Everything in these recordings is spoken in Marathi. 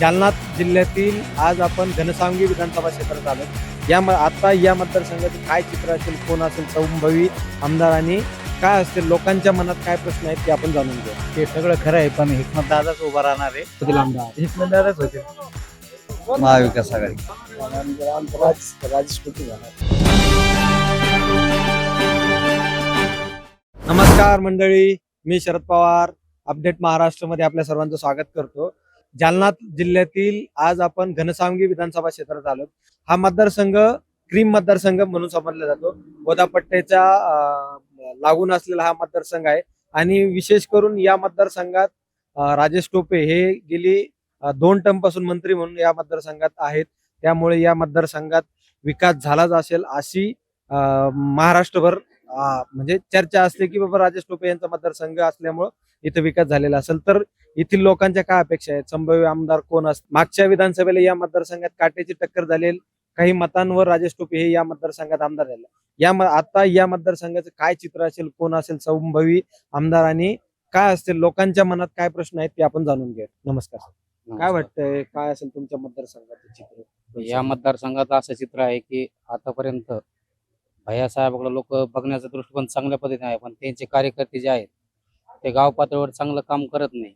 जालना जिल्ह्यातील आज आपण घनसावंगी विधानसभा क्षेत्रात आलो. या म- आता या मतदारसंघाचं काय चित्र असेल कोण असेल संभवी आमदार आणि काय असतील लोकांच्या मनात काय प्रश्न आहेत ते आपण जाणून घेऊ. ते सगळं खरं आहे पण हिकमत दादाच उभा राहणार आहे. आमदार. हिकमत दादाच होते. महाविकास आघाडी. नमस्कार मंडळी मी शरद पवार. अपडेट महाराष्ट्रमध्ये आपल्या सर्वांचं स्वागत करतो. जालना जिल्ह्यातील आज आपण घनसावंगी विधानसभा क्षेत्रात आलो. हा मतदारसंघ क्रीम मतदारसंघ म्हणून समजला जातो. गोदापट्ट्याच्या लागून असलेला हा मतदारसंघ आहे. आणि विशेष करून या मतदारसंघात राजेश टोपे हे गेली दोन टर्मपासून मंत्री म्हणून या मतदारसंघात आहेत. त्यामुळे या मतदारसंघात विकास झालाच असेल अशी महाराष्ट्रभर म्हणजे चर्चा असते की बाबा राजेश टोपे यांचा मतदारसंघ असल्यामुळं इथं विकास झालेला असेल. तर येथील लोकांच्या काय अपेक्षा आहेत? संभाव्य आमदार कोण असतात मागच्या विधानसभेला या मतदारसंघात काट्याची टक्कर झालेली काही मतांवर राजेश टोपे हे या मतदारसंघात आमदार झाले. या आता या मतदारसंघाचं काय चित्र असेल? कोण असेल? संभावी आमदार आणि काय असतील? लोकांच्या मनात काय प्रश्न आहेत ते आपण जाणून घेऊ नमस्कार काय वाटतंय? काय असेल तुमच्या मतदारसंघाचं चित्र? या मतदारसंघात असं चित्र आहे की आतापर्यंत भैया साहेबाकडे लोक बघण्याचा दृष्टिकोन चांगल्या पद्धतीने आहे पण त्यांचे कार्यकर्ते जे आहेत ते गाव पातळीवर चांगलं काम करत नाही.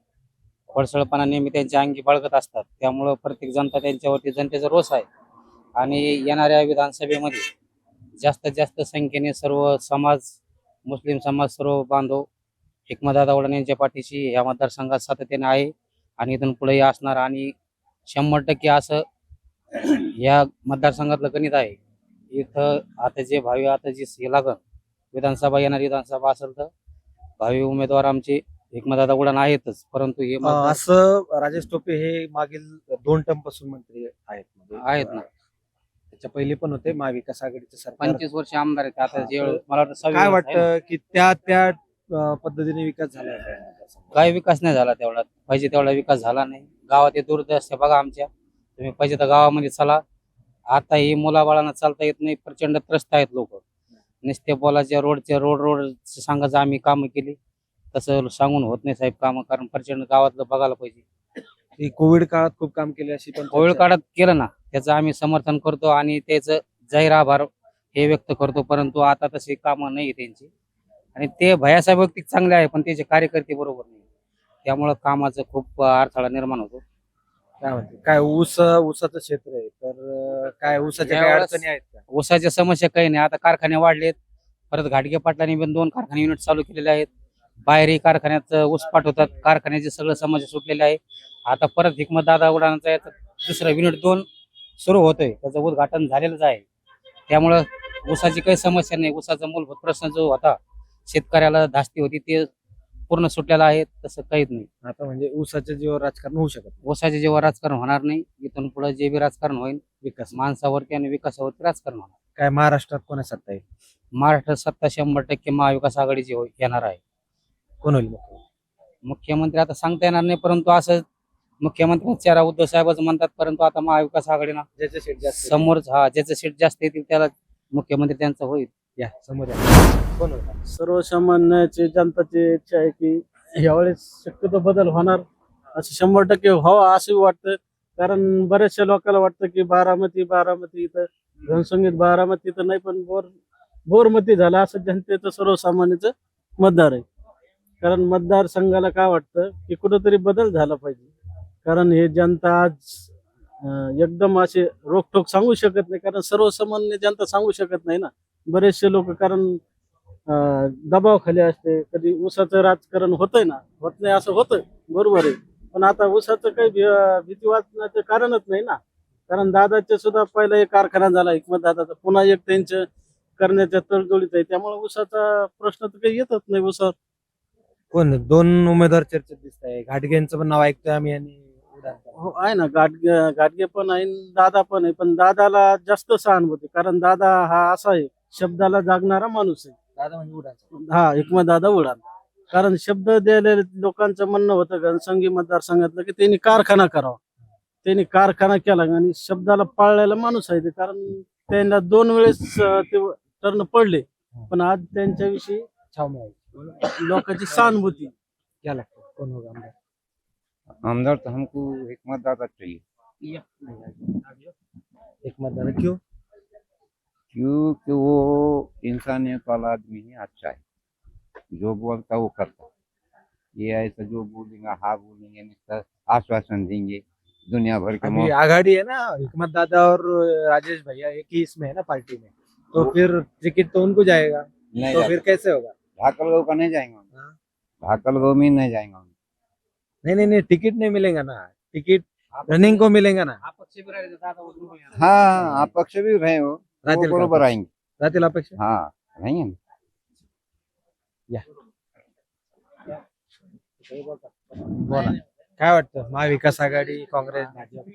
फळसळपणा नेहमी त्यांच्या अंगी बाळगत असतात. त्यामुळं प्रत्येक जनता त्यांच्यावरती जनतेचा रोष आहे. आणि येणाऱ्या विधानसभेमध्ये जास्तीत जास्त संख्येने सर्व समाज मुस्लिम समाज सर्व बांधव हिकमतदादा वडन यांच्या पाठीशी या मतदारसंघात सातत्याने आहे आणि इथून पुढेही असणार. आणि शंभर टक्के असं या मतदारसंघातलं गणित आहे. इथं आता जे भावी आता जी हे लागन विधानसभा येणारी विधानसभा असेल तर भावी उमेदवार आमचे एकमतदादा उडाण आहेतच परंतु हे अं, मतदार- असं राजेश टोपे हे मागील दोन टर्मपासून मंत्री आहेत म्हणजे आहेत ना. त्याच्या पहिले पण होते महाविकास आघाडीचे सरकार पंचवीस वर्ष आमदार आहेत आता जे मला वाटतं सहावी काय वर्ष आहे ना. वाटतं की त्या त्या अं, पद्धतीने विकास झाला आहे का या मतदारसंघात? काय विकास नाही झाला तेवढा पाहिजे तेवढा विकास झाला नाही गावात हे दुर्दशा बघा आमच्या तुम्ही पाहिजे तर गावामध्ये चला आता ही मुलाबाळांना चालता येत नाही प्रचंड त्रस्त आहेत लोक. नुसते बोलाच्या रोडच्या रोड रोड सांगायचं आम्ही कामं केली. तसं सांगून होत नाही साहेब कामं कारण प्रचंड गावातलं बघायला पाहिजे. ही कोविड काळात खूप काम केले अशी पण कोविड काळात केलं ना त्याचं आम्ही समर्थन करतो आणि त्याचं जाहीर आभार हे व्यक्त करतो परंतु आता तशी कामं नाही त्यांची. आणि ते भयासाहेब व्यक्ती चांगले आहे पण त्याचे कार्यकर्ते बरोबर नाही. त्यामुळं कामाचं खूप अडथळा निर्माण होतो. काय म्हणते? काय ऊस ऊसाचं क्षेत्र आहे तर काय ऊसाच्या काय यावेळेस- अडचणी आहेत का? ऊसाच्या समस्या काही नाही. आता कारखाने वाढलेत. परत घाटगे पाटलांनी पण दोन कारखाने युनिट चालू केलेले आहेत. बाहेरही कारखान्यात ऊस पाठवतात. कारखान्याचे सगळं समस्या सुटलेले आहे. आता परत हिकमत दादा उडाणाचा याचं दुसरं युनिट दोन सुरू होतोय. त्याचं उद्घाटन झालेलंच आहे. त्यामुळं ऊसाची काही समस्या नाही. ऊसाचा मूलभूत प्रश्न जो होता शेतकऱ्याला धास्ती होती ते पूर्ण सुटलेलं आहे तसं काहीच नाही. आता म्हणजे ऊसाच्या जीवावर राजकारण होऊ शकत नाही. जेव्हा राजकारण होणार नाही. इथून पुढे जे बी राजकारण होईल विकास. माणसावरती आणि विकासावरती राजकारण होणार. काय महाराष्ट्रात कोणा सत्ता आहे महाराष्ट्र सत्ता शंभर टक्के महाविकास आघाडीची होय- येणार आहे. कोण होईल मुख्यमंत्री? मुख्यमंत्री आता सांगता येणार नाही परंतु असं मुख्यमंत्री चेहरा उद्धव साहेबच म्हणतात परंतु आता महाविकास आघाडीनं ज्याच्या सीट जास्त. समोर हा ज्याचं सीट जास्त येतील त्याला मुख्यमंत्री त्यांचं होईल. या समोर या. कोण होता? सर्वसामान्याची जनताची इच्छा आहे की यावेळेस शक्यतो बदल होणार असं शंभर टक्के व्हावं असं वाटतं. कारण बऱ्याचशा लोकांना वाटतं की बारामती बारामती इथं घनसंगीत बारामती तर नाही पण बोर बोरमती झाला असं जनतेचं सर्वसामान्याचं मतदार आहे. कारण मतदार संघाला काय वाटतं की कुठंतरी बदल झाला पाहिजे. कारण हे जनता आज एकदम असे रोखोक सांगू शकत नाही कारण सर्वसामान्य जनता सांगू शकत नाही ना. बरेचसे लोक कारण दबावाखाली असते. कधी ऊसाचं राजकारण होतंय ना होत नाही असं होतं बरोबर आहे. पण आता ऊसाचं काही भीती वाचण्याचं कारणच नाही ना. कारण दादाचे सुद्धा पहिला एक कारखाना झाला हिकमत दादाचा. पुन्हा एक त्यांचं करण्याच्या तडजोडीत आहे. त्यामुळे ऊसाचा प्रश्न तर काही येतच नाही ऊसावर कोण? दोन उमेदवार चर्चेत दिसत आहे घाटगेंचं पण नाव ऐकतोय आम्ही आणि. हो आहे ना. गाडगे गाडगे पण आहे दादा पण आहे. पण दादाला जास्त सहानुभूती कारण दादा हा असा आहे. शब्दाला जागणारा माणूस आहे. दादा म्हणजे. हा हिकमत दादा उडान कारण शब्द द्यायला लोकांचं म्हणणं होतं घनसंगी मतदारसंघातलं की त्यांनी कारखाना करावा. त्यांनी कारखाना केला आणि शब्दाला पाळलेला माणूस आहे ते. कारण त्यांना दोन वेळेस अं, ते टर्न पडले. पण आज त्यांच्याविषयी लोकांची सहानुभूती. लागतं. आमदार? आमदार तो हमको हिकमत दादा चाहिए। एक मतदार क्यों? क्योंकि वो इंसानियत वाला आदमी है अच्छा है। जो बोलता वो करता ये ऐसा जो बोलेंगे हाँ बोलेंगे आश्वासन देंगे दुनिया भर के आघाड़ी है ना हिकमत दादा और राजेश भैया एक ही इसमें है ना पार्टी में। तो फिर टिकट तो उनको जाएगा। नहीं तो फिर कैसे होगा? ढाकल गाँव का नहीं जाएँगे। हाँ। ढाकल गाँव में नहीं जाएँगे नहीं नहीं नहीं टिकट नहीं मिलेगा ना। टिकट रनिंग को मिलेगा ना। भी तर दादा उजळून येणार. हाँ। आप पक्ष भी रहे हो। वो राहतील का? बरोबर आएंगे राहतील अपेक्षा? हाँ रहेंगे ना. बोला. काय वाटतं? महाविकास आघाडी काँग्रेस भाजप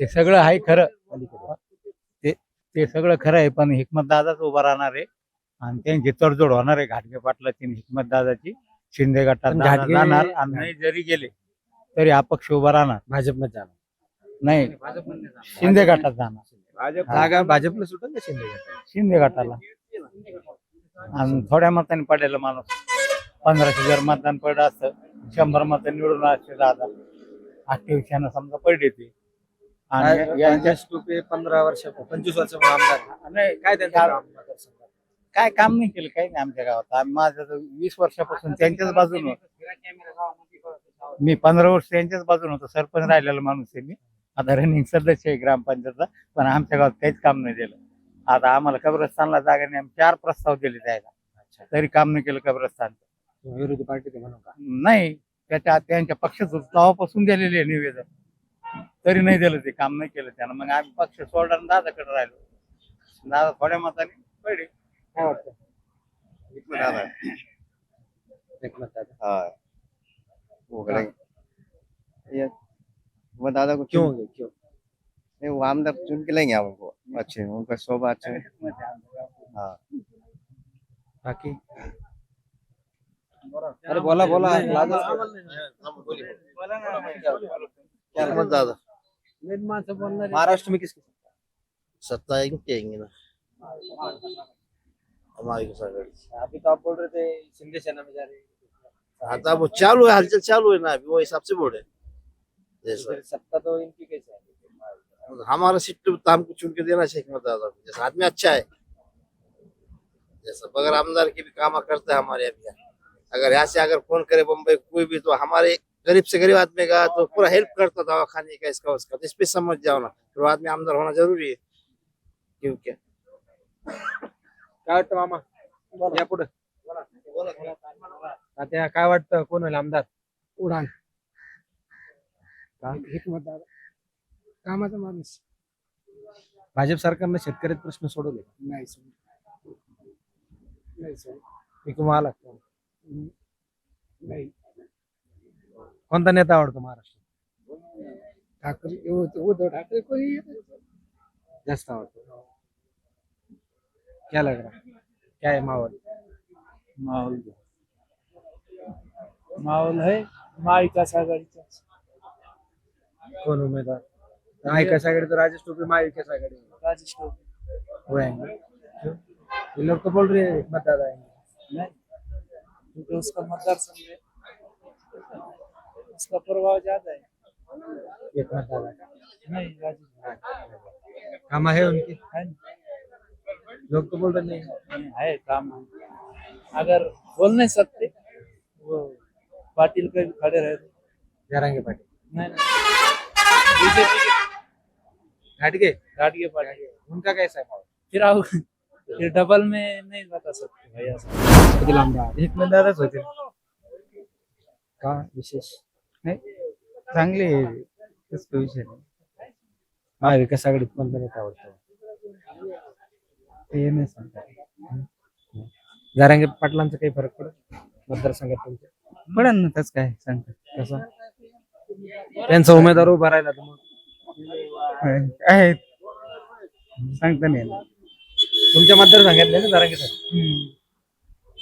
ते सगळं आहे खरं. ते ते सगळं खरं आहे पण हिकमत दादाच उभा राहणार आहे. आणि त्यांची तडजोड होणार आहे. घाटगे पाटलाची हिकमत दादाची. शिंदे गटात पण दादा घाटगे- जाणार. आणि नाही जरी गेले तरी अपक्ष उभा राहणार. भाजपमध्ये जाणार. नाही. शिंदे गटात जाणार. जागा भाजपला सुटेल ना शिंदे गटाला? शिंदे गटाला. आणि थोड्या मतांनी पडलेला माणूस. पंधराशे जर मतदान पडलं असतं शंभर मत निवडून असते दादा. अठ्ठावीसशे समजा पडले ते आणि यांच्या राजेश टोपे पंधरा वर्ष पंचवीस वर्ष आमदार. नाही, काय त्यांचं काम? मतदारसंघात? काय काम नाही केलं काही नाही आमच्या गावात. आम्ही माझं तर वीस वर्षापासून त्यांच्याच बाजून मी पंधरा वर्ष त्यांच्याच बाजून होतो सरपंच राहिलेला माणूस आहे मी. आता रनिंग सदस्य आहे ग्रामपंचायतचा पण आमच्या गावात काहीच काम नाही दिलं. आता आम्हाला कब्रस्तानला जागा नाही आम्ही चार प्रस्ताव दिले द्यायला तरी काम नाही केलं कब्रस्तान. विरोधी पार्टी ते म्हणू का? नाही त्याच्या त्यांच्या पक्षाचं तेव्हापासून दिलेले आहे निवेदन. तरी नाही दिलं ते काम नाही केलं त्यानं. मग आम्ही पक्ष सोडला आणि दादाकडे राहिलो. दादा थोड्या मताने पडले. काय वाटतं? एकमत दादा. हाँ. वो करेंगे ये वो दादा को क्यों? होंगे क्यों? नहीं, वो आमदार चुन के लेंगे आप उनको। अच्छे उनका स्वभाव अच्छा हाँ। बाकी? अरे बोला बोला लाजो. अहमद दादा। महाराष्ट्र में किसकी सत्ता इनकी आएँगे ना। हमारी को सागर। अभी तो आप बोल रहे थे शिंदे सेना में जा रहे हैं। हाँ तो अब वो चालू है हलचल चालू है ना अभी वो हिसाब से बोल रहे हैं। तो सत्ता तो इनकी कैसे है हमारा सीट तो हमको चुन के देना चाहिए हिकमत दादा को जैसा आदमी अच्छा है। जैसा बगैर आमदार के भी काम करता है हमारे अभी अगर यहाँ से अगर फ़ोन करे बम्बई कोई भी तो हमारे गरीब से गरीब आदमी का तो पूरा हेल्प करता दवा खाने का इसका उसका। तो इस पर समझ जाओ ना। फिर आदमी आमदार होना ज़रूरी है। काय वाटतं मामा? या पुढे. आता काय वाटतं? कोण होईल आमदार? उडान. हिकमतदार कामाचा माणूस. भाजप सरकारनं शेतकऱ्याचे प्रश्न सोडवले. नाही सर नाही सर आला नाही. कोणता नेता आवडतो महाराष्ट्र ठाकरे उद्धव उद्धव ठाकरे कोणी जास्त आवडतो. क्या लग रहा है? क्या है माहौल माहोल माहोल है महाविकास आघाडीचा कौन उम्मीदवार? महाविकास आघाड़ी तो राजेश टोपे महाविकास आघाड़ी में। राजेश टोपे। वो आएँगे क्यों? ये लोग तो बोल रहे हैं मतदाता आएँगे। नहीं क्योंकि उसका मतदार संघ है। उसका प्रभाव ज़्यादा है। एक मतदाता नहीं राजेश काम है उनकी? है ना? लोग तो बोल रहे नहीं। नहीं, है काम अगर बोल नहीं सकते वो पाटिल पे भी खड़े रहते जरांगे पाटिल। नहीं नहीं। बीजेपी घाटगे गाड़ी पार्टी। उनका कैसा है फिर आओ। फिर डबल में नहीं बता सकते भैया मतदारच होते का विशेष? चांगले तसं विषय नाही महाविकास आघाडीत कोणता नेता आवडतो ते नाही सांगता जरांगे पाटलांचा काही फरक पडत? मतदारसंघात तुमच्या पडेल ना तसं काय सांगता कसं? त्यांचा उमेदवार उभा राहिला तर मग. आहे. सांगता नाही येणार. तुमच्या मतदारसंघातले ना जरांगे सर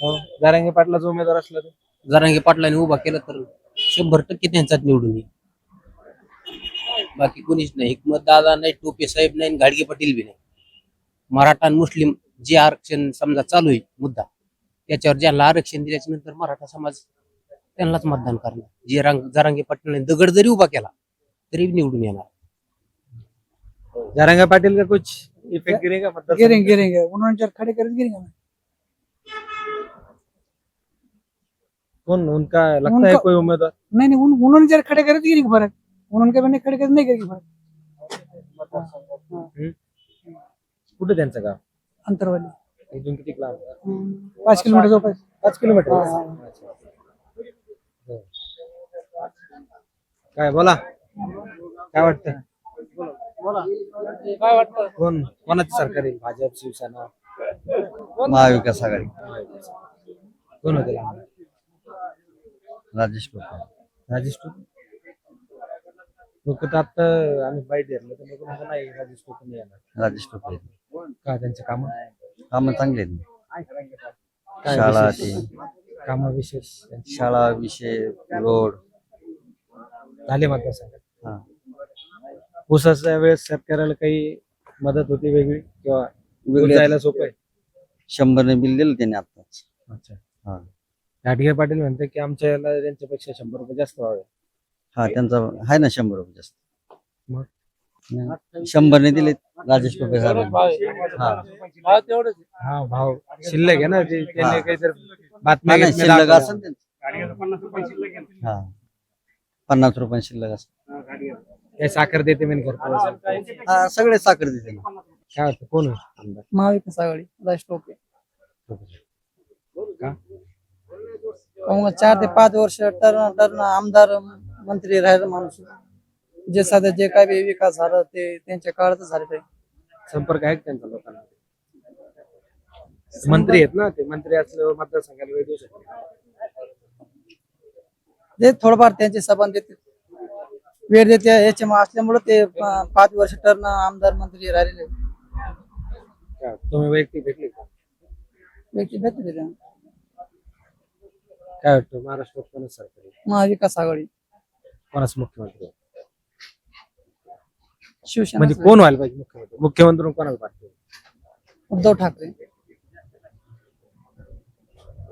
हो. जरांगे पाटलाचा उमेदवार असला तर? जरांगे पाटलाने उभा केला तर शंभर टक्के त्यांच्यात निवडून येईल. बाकी कोणीच नाही. हिकमत दादा नाही टोपे साहेब नाही आणि घाडगे पाटील बी नाही. मराठा आणि मुस्लिम जे आरक्षण समजा चालू आहे मुद्दा त्याच्यावर ज्याला आरक्षण दिल्याच्या नंतर मराठा समाज त्यांनाच मतदान करणार. जे रांग जरांगे पाटील दगड जरी उभा केला तरी निवडून येणार. जरांगा पाटिल का कुछ इफेक्ट गिरेगा मतलब गिरेंगे गिरेंगे. उन्होंने जब खड़े कर गिरेंगे ना? कौन? उनका लगता है कोई उम्मीदवार। नहीं नहीं उन, उन्होंने जब खड़े करे गिरेंगे फर्क। उन्होंने कभी नहीं खड़े करे नहीं गिरेंगे फर्क। कुठे त्यांचं गाव? अंतरवाली। इथून किती लांब? पाच किलोमीटर जवळ पाच किलोमीटर हा, हा. काय बोला. काय वाटतं? काय वाटतं? कोण? कोणाची सरकार येईल? भाजप शिवसेना? महाविकास आघाडी. कोण होते राजेश टोपे. राजेश टोपे? लोक तर आता आम्ही बाईट धरलं तर लोक म्हणतात नाही राजेश टोपे नाही येणार. राजेश टोपे का त्यांचे काम? कामं चांगले आहेत काय शाळा विशेष? कामं विशेष? त्यांची शाळा विषय रोड. झाले मतदारसंघात हा. ऊसाच्या वेळेस शेतकऱ्याला काही मदत होती वेगळी किंवा वेगळे जायला सोपं आहे शंभरने बिल दिलं त्याने आताच अच्छा हा. घाटगे पाटील म्हणते की आमच्या याला त्यांच्यापेक्षा शंभर रुपये जास्त व्हावे हा त्यांचा आहे ना शंभर रुपये जास्त मग? नाही. शंभरने दिले राजेश टोपे साहेबांनी. हा भाव तेवढंच आहे. हा भाव शिल्लक आहे ना ते त्यांनी हा. काहीतरी बातम्या नाही, नाही, घेतल्या शिल्लक दाखवल्या. असेल त्यांचं. हा पन्नास रुपये शिल्लक असेल काही साखर देते घरपोच. हा सगळे साखर देते ना. काय वाटतं कोण होईल? आमदार. महाविकास आघाडी राज टोपे. का? काहून चार ते पाच वर्ष टर्न टर्न आमदार मंत्री राहिला माणूस. जे सध्या जे काय बी विकास झाला ते त्यांच्या काळातच झाले ते. संपर्क आहे का त्यांचा लोकांना? मंत्री आहेत ना ते मंत्री असल्यावर मतदारसंघाला वेळ देऊ शकते. ते थोडंफार त्यांचे सभा देते वेळ देते याच्या असल्यामुळे ते पाच वर्ष टर्न आमदार मंत्री राहिलेले. तुम्ही वैयक्तिक भेटले का? व्यक्ती भेटले काय वाटतं महाराष्ट्रात कोणाच सरकार? आहे? महाविकास आघाडी. कोणाच मुख्यमंत्री. आहे? शिवसेना म्हणजे कोण व्हायला पाहिजे मुख्यमंत्री? मुख्यमंत्री म्हणून कोणाला पाठवू उद्धव ठाकरे.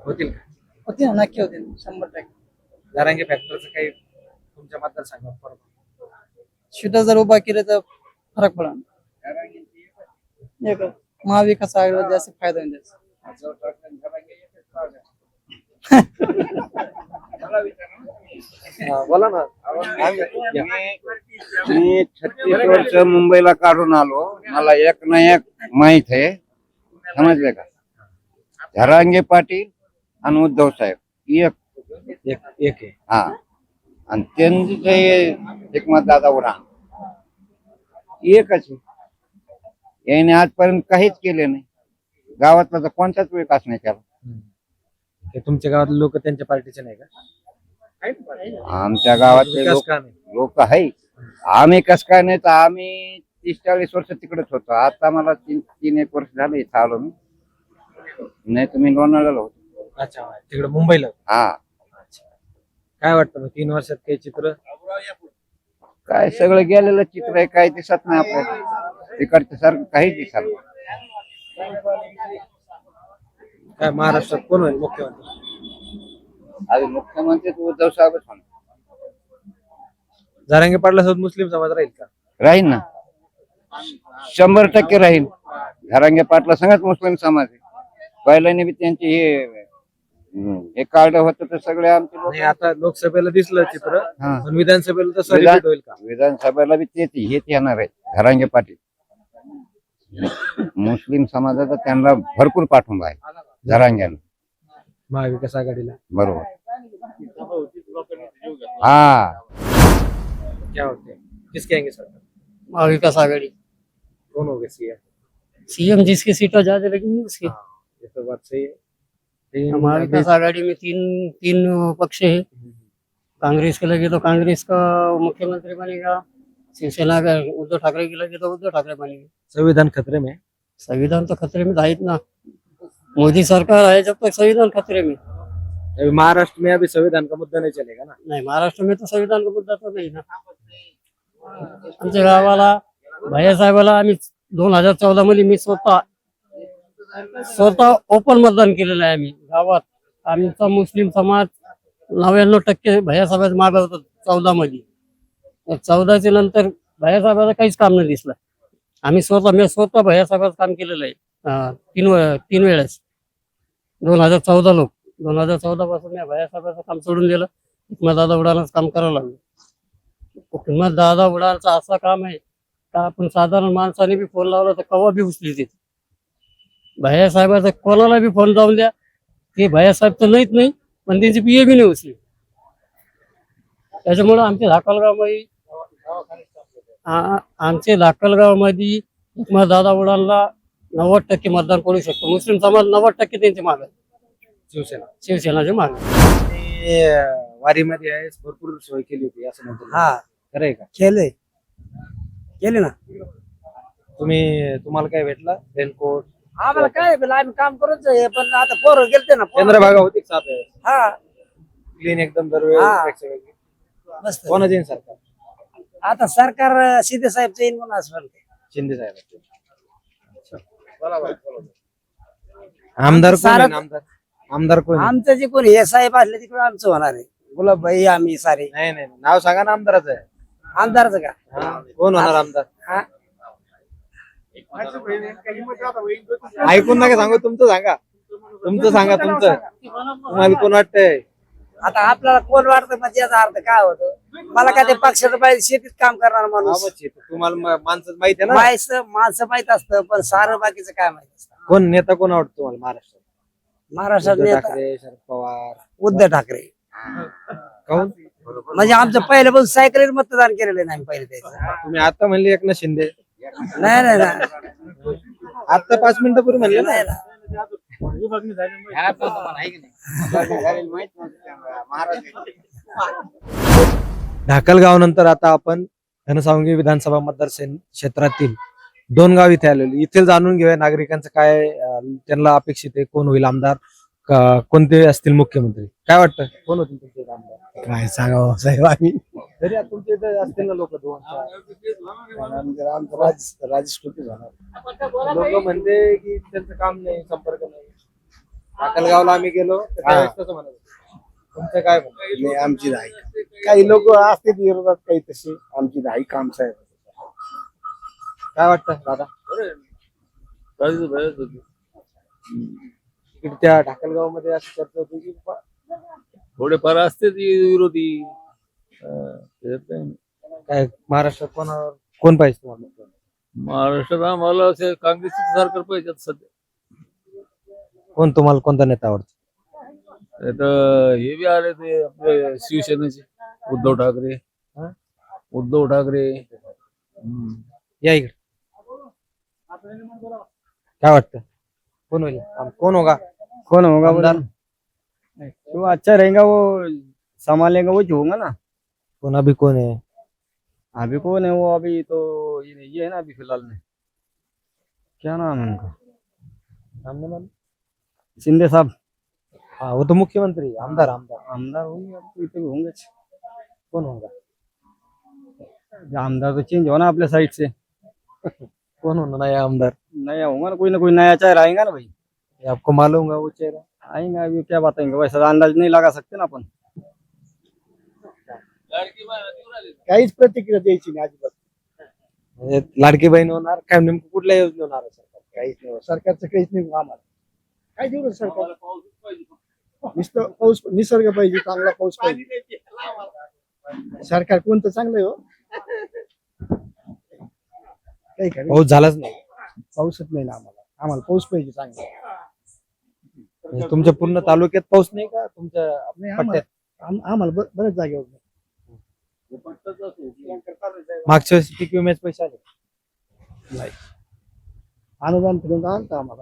होतील का? होते ना नक्की होते ना, शंभर टक्के. जरांगे फॅक्टरचं काही तुमच्या मतदारसंघात फरक सीटा जर उभा केले तर फरक पडणार. एक महाविकास आघाडीला जास्त फायदा होईल त्याचा. हा, बोला ना. या. मी छत्तीस वर्ष मुंबईला काढून आलो. मला एक ना एक माहीत आहे. समजले का? धरांगे पाटील आणि उद्धव साहेब. एक एक एक आहे. हा. आणि त्यांचे एक मत दादा उडा एकच आहे. याने आजपर्यंत काहीच केले नाही. गावातला तर कोणताच विकास नाही केला. ते तुमच्या गावातले लोक त्यांच्या पार्टीचे नाही का? आमच्या गावातले विकास लोक नाही? लोक आहे. आम्ही कस काय नाही तर आम्ही तीस चाळीस वर्ष तिकडेच होतो. आता मला तीन तीन एक वर्ष झाले इथं आलो मी. नाही तुम्ही लोणावळ्याला होतो. अच्छा तिकडे मुंबईला हा. काय वाटतं मग तीन वर्षात काही चित्र? काय सगळं गेलेलं चित्र आहे काही दिसत नाही आपल्याला. तिकडच्या सारखं काहीच दिसत नाही. काय महाराष्ट्रात कोण होईल मुख्यमंत्री? आज मुख्यमंत्री तर उद्धव साहेबच होणार. जरांगे पाटला सोबत मुस्लिम समाज राहील का? राहील ना. शंभर टक्के राहील. घरांगे पाटला सगळ्यात मुस्लिम समाज आहे. पहिल्याने बी त्यांचे हे हे कार्ड होतं तर सगळे आमचे लोक नाही आता लोकसभेला दिसलं चित्र हा. पण विधानसभेला तसं विधान- रिपीट होईल का? विधानसभेला बी तेच हेच येणार आहे घरांगे पाटील. मुस्लिम समाजाचा त्यांना भरपूर पाठिंबा आहे घरांग्यानं महाविकास आघाडीला. बरोबर. हा. क्या होते? किसके आएंगे सरकार महाविकास आघाड़ी. कौन होगा सीएम? सीएम जिसकी सीटें ज्यादा लगेंगी उसकी। ये तो बात सही है। लेकिन महाविकास आघाड़ी में तीन तीन पक्ष है। कांग्रेस के लगे तो कांग्रेस का मुख्यमंत्री बनेगा। शिवसेना का उद्धव ठाकरे के लगे तो उद्धव ठाकरे बनेंगे। संविधान खतरे में। संविधान तो खतरे में था ही ना मोदी सरकार है जब तक संविधान खतरे में। अभी महाराष्ट्र में अभी संविधान का मुद्दा नहीं चलेगा ना? नाही महाराष्ट्र में तो संविधान का मुद्दा तो नाही ना। आमच्या गावाला भैयासाहेबाला आम्ही दोन हजार चौदा मध्ये मी स्वतः स्वतः ओपन मतदान केलेलं आहे आम्ही. गावात आमचा मुस्लिम समाज नव्याण्णव टक्के भैयासाहेबांचा मागं होता चौदा मध्ये चौदाच्या नंतर भैयासाहेबाचं काहीच काम नाही दिसलं. आम्ही स्वतः मी स्वतः भैयासाहेबाचं काम केलेलं आहे. तीन तीन वेळेस. दोन हजार चौदा लोक. दोन हजार चौदा पासून मी भैयासाहेबाचं काम सोडून दिलं. हिकमत दादा उडानच काम करावं लागलं. हिकमत दादा उडानचं असं काम आहे का आपण साधारण माणसाने बी फोन लावला तर कवा बी उचली तिथे भैयासाहेबाचं कोणाला बी फोन जाऊन द्या. ते भैयासाहेब तर नाहीत नाही पण त्यांची पिये बी नाही उचली. त्याच्यामुळं आमच्या धाकलगावमध्ये आ- आमचे धाकलगावमध्ये हिकमत दादा उडानला नव्वद टक्के मतदान पडू शकतो. मुस्लिम समाज नव्वद टक्के त्यांचे माग शिवसेना. शिवसेनाचे माग वारीमध्ये आहे भरपूर सोय केली होती असं म्हणतो हा. खरं आहे का? केले केले ना. तुम्ही तुम्हाला काय भेटला? रेनकोट आम्हाला काय बेला आम्ही काम करत आहे पण आता पोरं गेलते ना पोरं- चंद्रभागा होती का हा. क्लीन एकदम हा. मस्त. कोणाचे येईन सरकार? आता सरकार शिंदे साहेबचं येईन म्हणून असं म्हणते. शिंदे साहेब आमदार कोण सारं- आमदार आमदार कोण आहे? आमचं जे कोणी हे साहेब असले तिकडे आमचं होणार आहे. गुलाबबाई आम्ही सारे. नाही नाही नाव सांगा ना आमदाराचं. आहे आमदारचं का? हा. कोण होणार आमदार? हा. ऐकून नका सांगू तुमचं सांगा. तुमचं सांगा तुमचं तुम्हाला कोण वाटतंय? आता आपल्याला कोण वाटतं म्हणजे याचा अर्थ काय होतो? मला काय ते पक्षाचं पाहिजे शेतीत काम करणार माणूस. तुम्हाला म- माणसं माहिती आहे ना? माहिती माणसं माहीत असतं पण सारं बाकीचं काय माहीत असतं? कोण नेता कोण आवडतो तुम्हाला महाराष्ट्रात? महाराष्ट्रात उद्धव नेता ठाकरे शरद पवार. उद्धव ठाकरे. काहून? म्हणजे आमचं पहिल्यापासून सायकलीवर मतदान केलेलं नाही आम्ही पहिले त्याचं. तुम्ही आता म्हणले एकनाथ शिंदे. नाही नाही नाही. आता पाच मिनिटापूर्वी म्हणले ना? नाही ना. ढाकलगाव नंतर आता आपण घनसावंगी विधानसभा मतदार क्षेत्रातील दोन गाव इथे आलेले. इथे जाणून घेऊया नागरिकांचं काय त्यांना अपेक्षित आहे कोण होईल आमदार कोणते असतील मुख्यमंत्री? काय वाटतं? कोण होतील तुमचे आमदार? काय सांगावं साहेब आम्ही तरी तुमच्या इथे असतील ना लोक दोन राजेश टोपे झाला लोक म्हणते की त्यांचं काम नाही संपर्क नाही. ढाकलगावला आम्ही गेलो तर त्यावेळेस तसं म्हणत होते. तुमचं काय म्हणणं? आमची नाही. काही लोक असते विरोधात काही तसे आमची नाही काम साहेब. काय वाटतं दादा? इकडे त्या ढाकलगावमध्ये अशी चर्चा होती की थोडेफार असते विरोधी. नाही. काय महाराष्ट्रात कोणावर कोण पाहिजे तुम्हाला? महाराष्ट्रात आम्हाला असे काँग्रेसचं सरकार पाहिजे आता सध्या. कोण तुम्हाला कोणता नेता आवडतो? हे बी आले ते आपले शिवसेनेचे उद्धव ठाकरे. हा? उद्धव ठाकरे. हम्म. या इकडे. काय वाटतं? कोण होईल? आम- कोण होगा? कौन होगा आमदार? तो अच्छा रहेगा वो संभालेगा वो जो होगा ना. कोण अभी कौन है? अभी कौन है वो? अभी तो ये ये है ना अभी फ़िलहाल में। क्या नाम है उनका? नाम नहीं मालूम? शिंदे साहब। हाँ वो तो मुख्यमंत्री आमदार आमदार। आमदार होंगे अब तो इतने होंगे। कोण होगा? आमदार तो चेंज होना अपने साइड से। कोण होना नया आमदार? नया होगा ना कोई ना कोई नया चेहरा आएगा ना भाई। आपको मालूम होगा वो चेहरा। आएँगे अभी क्या बताएँगे वैसा अंदाज नहीं लगा सकते ना अपन। काहीच प्रतिक्रिया द्यायची नाही अजिबात. म्हणजे लाडकी बहीण होणार काय नेमकं कुठल्या योजना होणार आहे सरकार? काहीच नाही सरकारचं काहीच नाही आम्हाला. काय देऊ रे सरकार? नुसतं पाऊस निसर्ग पाहिजे चांगला पाऊस पाहिजे. सरकार कोणतं चांगलं आहे हो? काही नाही. पाऊस झालाच नाही. पाऊसच नाही ना आम्हाला. आम्हाला पाऊस पाहिजे चांगला. म्हणजे तुमच्या पूर्ण तालुक्यात पाऊस नाही का? तुमच्या नाही आम्हाला. पट्ट्यात? आम- आम्हाला ब- बऱ्याच जागेवर. मागच्या वेळेस पीक विम्याचे पैसे आले. अनुदान फिरून आणतं आम्हाला.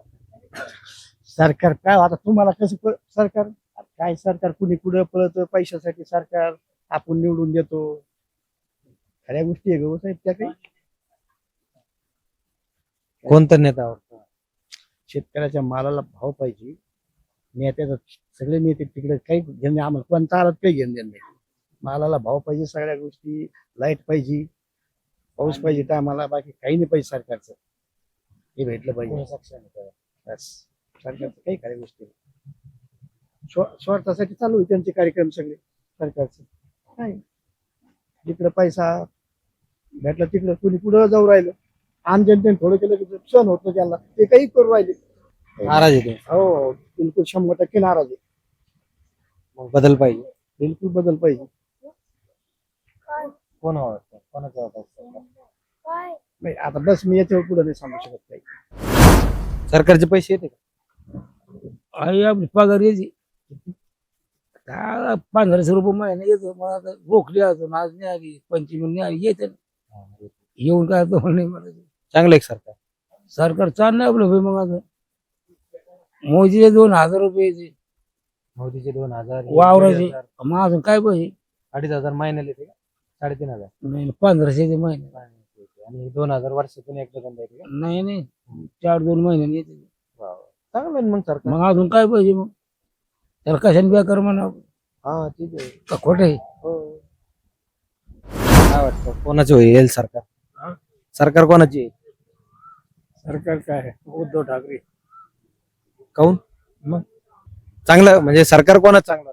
सरकार काय हो, आता तुम्हाला कसं सरकार? काय सरकार? कुणी कुठं पळत पैशासाठी सरकार? आपण निवडून देतो. खऱ्या गोष्टी आहे गो हो साहेब त्या काही. कोणता नेता आवडतो? शेतकऱ्याच्या मालाला भाव पाहिजे. नेत्याचा सगळे नेते तिकडे काही घेणे आम्हाला कोणता आलात काही घेणे देणं नाही. मालाला भाव पाहिजे सगळ्या गोष्टी लाइट पाहिजे पाऊस पाहिजे आम्हाला बाकी काही नाही पाहिजे सरकारचं. हे भेटलं पाहिजे. बस. सरकारचं काही खऱ्या गोष्टी स्वार्थासाठी चालू आहे त्यांचे कार्यक्रम सगळे सरकारचं. काय? जिकडे पैसा भेटला तिकडे कुणी पुढे जाऊ राहिलं. आम जनतेने थोडं केलं की सण होत त्यांना. ते काही करू राहिले. नाराज आहे तुम्ही. हो बिलकुल शंभर टक्के नाराज आहे. बदल पाहिजे. बिलकुल बदल पाहिजे. कोण आवडतं कोणाचं आवडतं नाही आता बस मी याच्यावर पुढे नाही सांगू शकत काही. सरकारचे पैसे येते का? आई आपली पगार यायची काय पंधराशे रुपये महिना येतो. मला आता रोखली अजून आज नाही आली पंचमी नाही आली येते ना. येऊन काय तो नाही मला चांगलं आहे का सरकार? सरकार चाललंय आपलं भाई मग आता मोदीचे दोन हजार रुपये येते. मोदीचे दोन हजार वावराचे. मग अजून काय पाहिजे अडीच हजार महिन्याला येते का? साडेतीन हजार. नाही पंधराशे येते महिना. आणि दोन हजार वर्षातून एकदा दोनदा येते का? नाही नाही चार दोन महिन्याने येते. चांगलं आहे ना मग सरकार. मग अजून काय पाहिजे मग? त्याला कशाने बेकार म्हणा? हा ठीक आहे. का खोट आहे? काय वाटतं कोणाचे होईल सरकार? सरकार कोणाची आहे? सरकार काय? आहे उद्धव ठाकरे. काऊन? मग? चांगलं म्हणजे सरकार कोणाच चांगलं?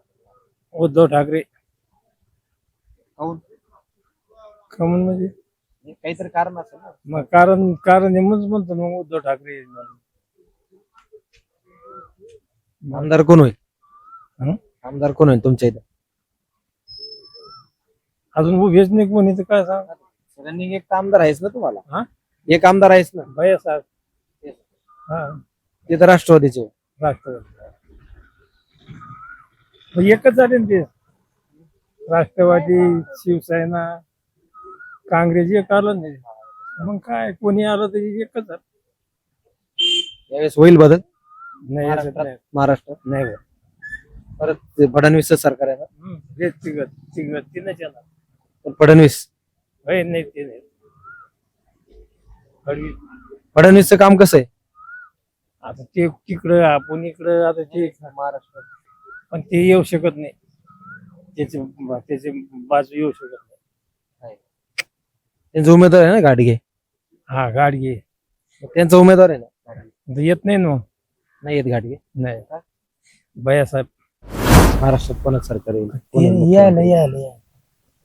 उद्धव ठाकरे. काऊन? कमन म्हणजे? काहीतरी कारण असेल ना. मग कारण कारण नेमच म्हणतो ना मग उद्धव ठाकरे म्हणून. आमदार कोण होईल? हं? आमदार कोण होईल तुमच्या इथं? अजून उभेच नाही कोणी तर काय सांग? रनिंग एक तर आमदार आहेस ना तुम्हाला? हा? एक आमदार आहेस ना? भैया साहेब. हा. ते तर राष्ट्रवादीचे. राष्ट्रवादी. मग एकच झाले ना ते. राष्ट्रवादी शिवसेना काँग्रेस एक आलं नाही. मग काय? कोणी आलं तरी एकच झालं यावेळेस होईल बदल? नाही याच्यात महाराष्ट्रात? नाही. महाराष्ट्रात? नाही होत. परत ते फडणवीस सरकार आहे ना? हम्म, तिघत तीनच येणार. पण फडणवीस? होय नाही ते नाही. फडवी फडणवीसचं काम कसं आहे? आता ते तिकडं आपण इकडं आता ते महाराष्ट्रात. पण ते येऊ शकत नाही. त्याचे त्याचे बाजू येऊ शकत नाही. त्यांचा उमेदवार आहे ना गाडगे? हा गाडी आहे त्यांचा उमेदवार आहे ना? तर येत नाही ना मग? नाही येत गाडगे? नाही. भैयासाहेब महाराष्ट्रात कोणाच सरकार येईल? कोण होईल मुख्यमंत्री? यायला यायला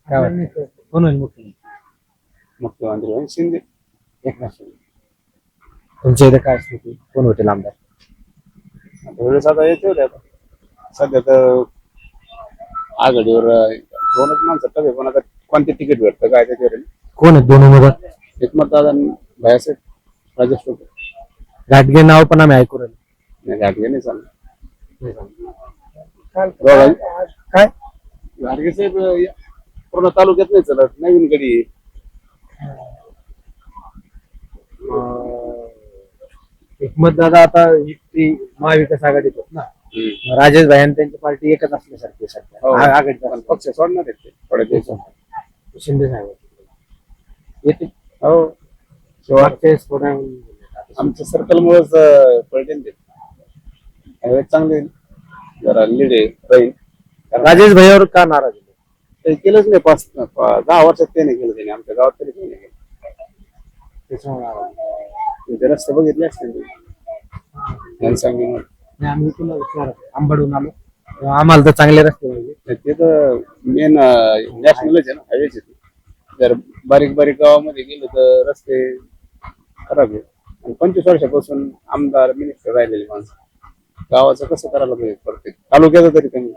काय वाटतं? कोण होईल मुख्यमंत्री? मुख्यमंत्री शिंदे. एकनाथ शिंदे. तुमच्या इथे काय स्थिती? कोण होतील आमदार? वेळेस आता येते होते आता. सध्या तर आघाडीवर दोनच माणसं टवे पण आता कोणते तिकीट भेटतं काय त्याच्यावर आहे. कोण आहेत दोन उमेदवार? एकमत दादा भयासाहेब राजेश टोपे गाडगे नाव पण आम्ही ऐकू राहिलो. नाही घाटगे नाही सांग काय? घाटगे साहेब या- पूर्ण तालुक्यात नाही चलत. नवीन गडी आहे. दादा आता ती महाविकास आघाडीत आहेत ना. राजेश भाई आणि त्यांची पार्टी एकच असल्यासारखी आहे सध्या. हो. आ- आघाडीत पण पक्ष सोडणार आहेत ते. थोड्या दिवसात शिंदे साहेब. येते हो. वेळेस थोड्या आमच्या सर्कल मुळेच पलटेन ते यावेळेस चांगले. जरा लीड राहील. राजेश भाईवर का नाराज आहे? ते केलंच नाही पाच पा- दहा वर्षात ते नाही केलं त्याने. आमच्या गावात तरी काही नाही केलं. त्याच्यामुळे नाराज आहे. तुमचे रस्ते बघितले असतील. जनसंख्येमुळे. नाही, आम्ही तुला विचारत आंबडून आलो. तेव्हा आम्हाला तर चांगले रस्ते पाहिजे. ते तर मेन नॅशनलच आहे ना हायवेच आहे तर जर बारीक बारीक गावामध्ये गेलो तर रस्ते खराब आहे आणि पंचवीस वर्षापासून आमदार मिनिस्टर राहिलेले माणसं. गावाचं कसं करायला पाहिजे प्रत्येक? तालुक्याचं तरी कमी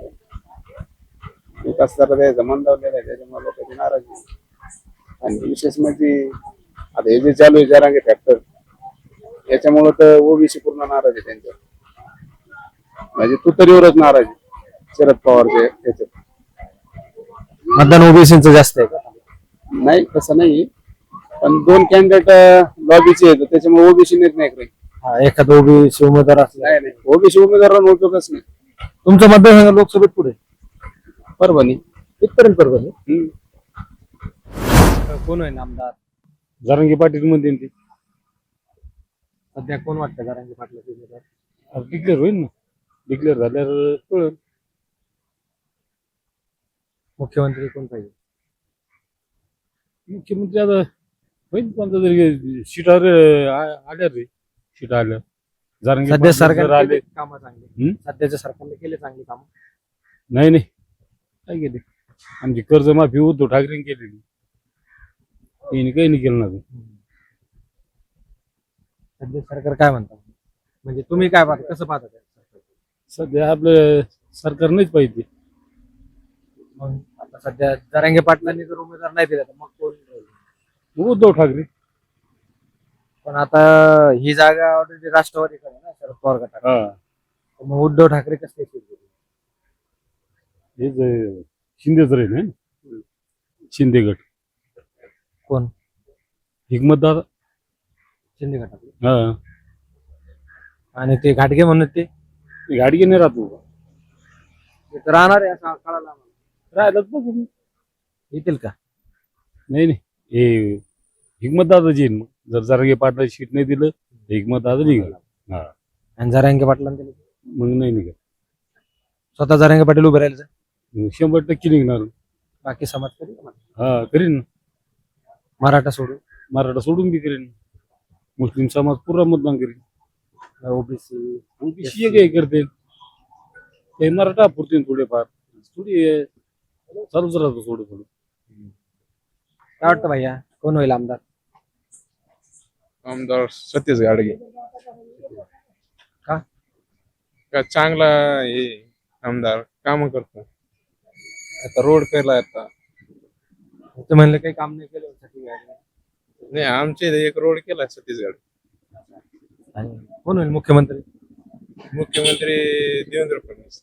विकास जरा द्यायचा मंदावलेला आहे त्याच्यामुळे लोकांची नाराजी आणि विशेष म्हणजे आता हे जे चालू आहे जरांगे फॅक्टर याच्यामुळं तर ओबीसी पूर्ण नाराज आहे त्यांच्या म्हणजे तुतरीवरच नाराज आहे. शरद पवारचे याच्यात. मतदान ओबीसीचं जास्त आहे का? नाही तसं नाही पण दोन कॅन्डिडेट लॉबीचे आहेत त्याच्यामुळे ओबीसी नेत नाही काही हा, एखादा ओबीसी उमेदवार असला. नाही नाही. ओबीसी उमेदवारांना उपयोगच नाही तुमचं मतदारसंघ लोकसभेत पुढे परभणी. कितपर्यंत परभणी? हम्म. कोण होईल आमदार? जरांगी पाटील म्हणते ते. सध्या कोण वाटतं पाटलाचे उमेदवार? डिक्लेअर होईल ना. डिक्लेअर झाल्यावर कळेल. मुख्यमंत्री कोण पाहिजे मुख्यमंत्री आता होईल कोणता तरी सीटावर आल्या रे सीट आल्या जरांगी सध्या पाटील जर सरकार आले काम चांगली हम्म? सध्याच्या सरकारने केले चांगली काम नाही नाही काय गेले आमची कर्जमाफी उद्धव ठाकरेंनी केलेली त्यांनी काही नाही केलं ना अजून. सध्या सरकार काय म्हणतात म्हणजे तुम्ही काय पाहता कसं पाहता ते? सध्या आपलं सरकार नाहीच पाहिजे मग आता सध्या जरांगे पाटलांनी जर उमेदवार नाही दिला तर मग कोण राहील? उद्धव ठाकरे. पण आता ही जागा ऑलरेडी राष्ट्रवादीकडे आहे ना शरद पवार गटात हा. मग उद्धव ठाकरे कसले शिंदेच राहील है ना? शिंदे गट. कोण? हिकमत दादा. शिंदे गटातले हा. आणि ते घाटगे म्हणत ते? गाडी नाही राहतो ते तर राहणार आहे असं कळालं आम्हाला. राहिलं बघू येतील का? नाही नाही. हे हिकमत दादा येईल मग. जर जरांगे पाटला सीट नाही दिलं तर हिकमत दादा निघाल हा. आणि जरांगे पाटलांनी दिलं? मग नाही निघाल स्वतः जरांगे पाटील उभे राहिले मग शंभर टक्के निघणार. बाकी समाज करेल का? हा करीन ना. मराठा सोडून? मराठा सोडून बी करीन. मुस्लिम समाज पुरा मतदान करीन. ओबीसी ओबीसी एक हे करते ते मराठा पुरतील थोडेफार. थोडी चालूच राहतो थोडं थोडं काय वाटतं भैया? कोण होईल आमदार? आमदार सतीश गाडगे. का? का चांगला हे आमदार काम करतो. आता रोड केला आता. ते म्हणलं काही काम नाही केलं गाडी. नाही आमच्या इथे एक रोड केला छत्तीसगड आणि कोण होईल मुख्यमंत्री? मुख्यमंत्री देवेंद्र फडणवीस.